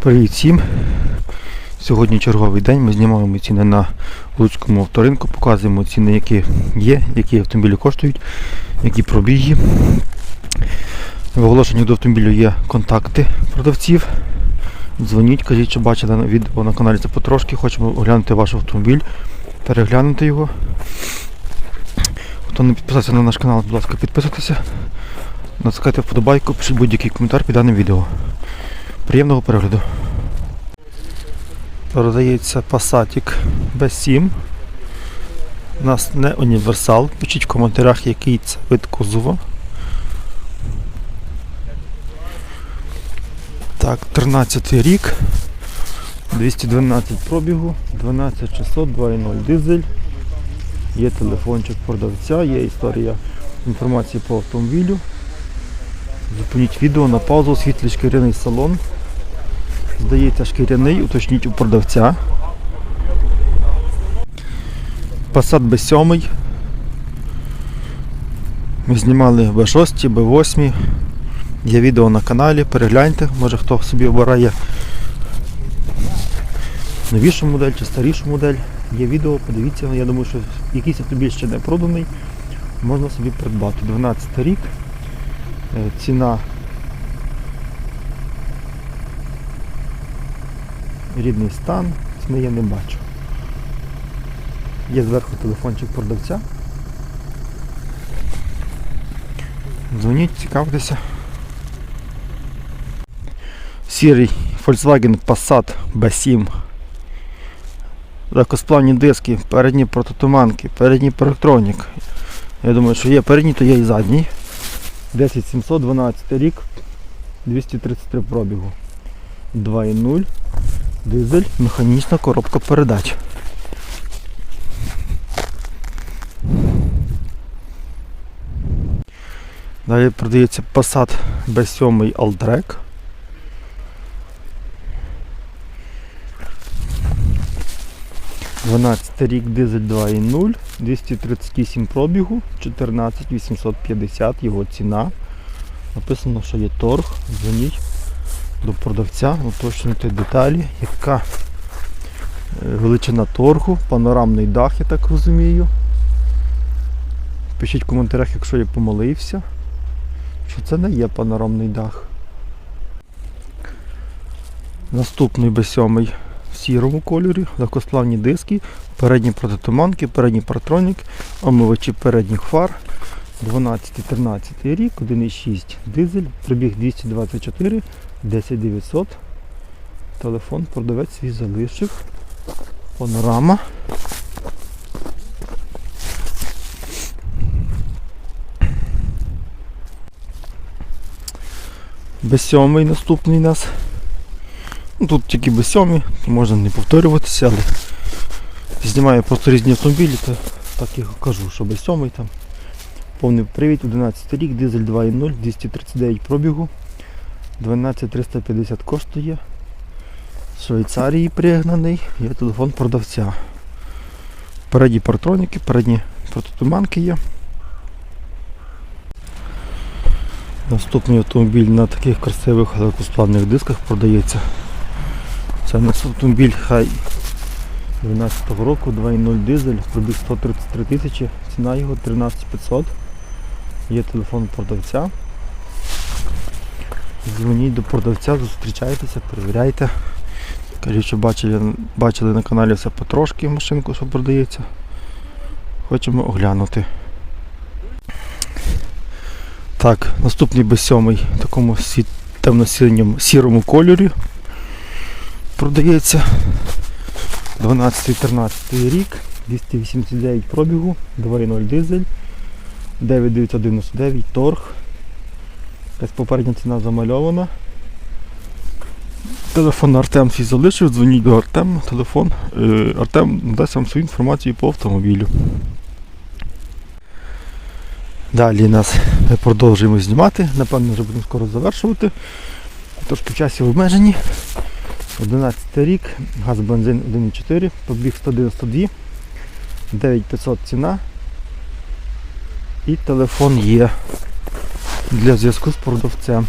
Привіт всім! Сьогодні черговий день. Ми знімаємо ціни на Луцькому авторинку, показуємо ціни, які є, які автомобілі коштують, які пробіги. В оголошенні до автомобілю є контакти продавців. Дзвоніть, кажіть, що бачили відео на каналі це потрошки. Хочемо оглянути ваш автомобіль, переглянути його. Хто не підписався на наш канал, будь ласка, підписуйтеся. Натискайте вподобайку, пишіть будь-який коментар під даним відео. Приємного перегляду. Продається Passatик B7. У нас не універсал. Пишіть в коментарях, який це вид кузова. Так, 13 рік. 212 пробігу, 12600, 2.0 дизель. Є телефончик продавця, є історія інформації по автомобілю. Зупиніть відео на паузу, світлий шкіряний салон. Здається, шкіряний, уточніть у продавця. Passat B7. Ми знімали B6, B8. Є відео на каналі, перегляньте, може хто собі обирає новішу модель чи старішу модель. Є відео, подивіться, я думаю, що якийсь автомобіль ще не проданий, можна собі придбати. 12 рік. Е, Ціна рідний стан, ціни я не бачу. Є зверху телефончик продавця. Дзвоніть, цікавтеся. Сірий Volkswagen Passat B7. Легкосплавні диски, передні прототуманки, передній парктронік. Я думаю, що є передній, то є і задній. 10712 рік, 233 пробігу. 2.0, дизель, механічна коробка передач. Далі продається Passat B7 Alltrack. Дванадцятий рік дизель 2.0, 238 пробігу, 14850 його ціна. Написано, що є торг, дзвоніть до продавця, уточнюйте деталі, яка е, величина торгу, панорамний дах, я так розумію. Пишіть в коментарях, якщо я помилився, що це не є панорамний дах. Наступний B7 в сірому кольорі, легкосплавні диски, передні протитуманки, передній партронік, омивачі передніх фар. 12-13 рік, 1,6 дизель, пробіг 224, 10900. Телефон продавець свій залишив. Панорама. Б7 наступний у нас. Ну, Тут тільки Б7, можна не повторюватися, але знімаю просто різні автомобілі, то так і кажу, що Б7 там. Повний привід, 11 рік, дизель 2.0, 239 пробігу, 12350 коштує. З Швейцарії пригнаний, є телефон продавця. Передні партроніки, передні прототуманки є. Наступний автомобіль на таких красивих легкосплавних дисках продається. Це у нас автомобіль Хай 12 року, 2.0 дизель, пробіг 133 тисячі, ціна його 13500. Є телефон продавця. Дзвоніть до продавця, зустрічайтеся, перевіряйте. Кажіть, що бачили, бачили на каналі все потрошки машинку, що продається. Хочемо оглянути. Так, наступний B7 в такому темно-синьому сірому кольорі продається. 12-13 рік, 289 пробігу, 2.0 дизель. 9999 торг. Якась попередня ціна замальована. Телефон Артем свій залишив, дзвоніть до Артема, телефон. Е, Артем дасть вам свою інформацію по автомобілю. Далі нас ми продовжуємо знімати, напевно вже будемо скоро завершувати. Трошки в часі обмежені. 11 рік, газ бензин 1,4, побіг 192, 9500 ціна. І телефон є для зв'язку з продавцем.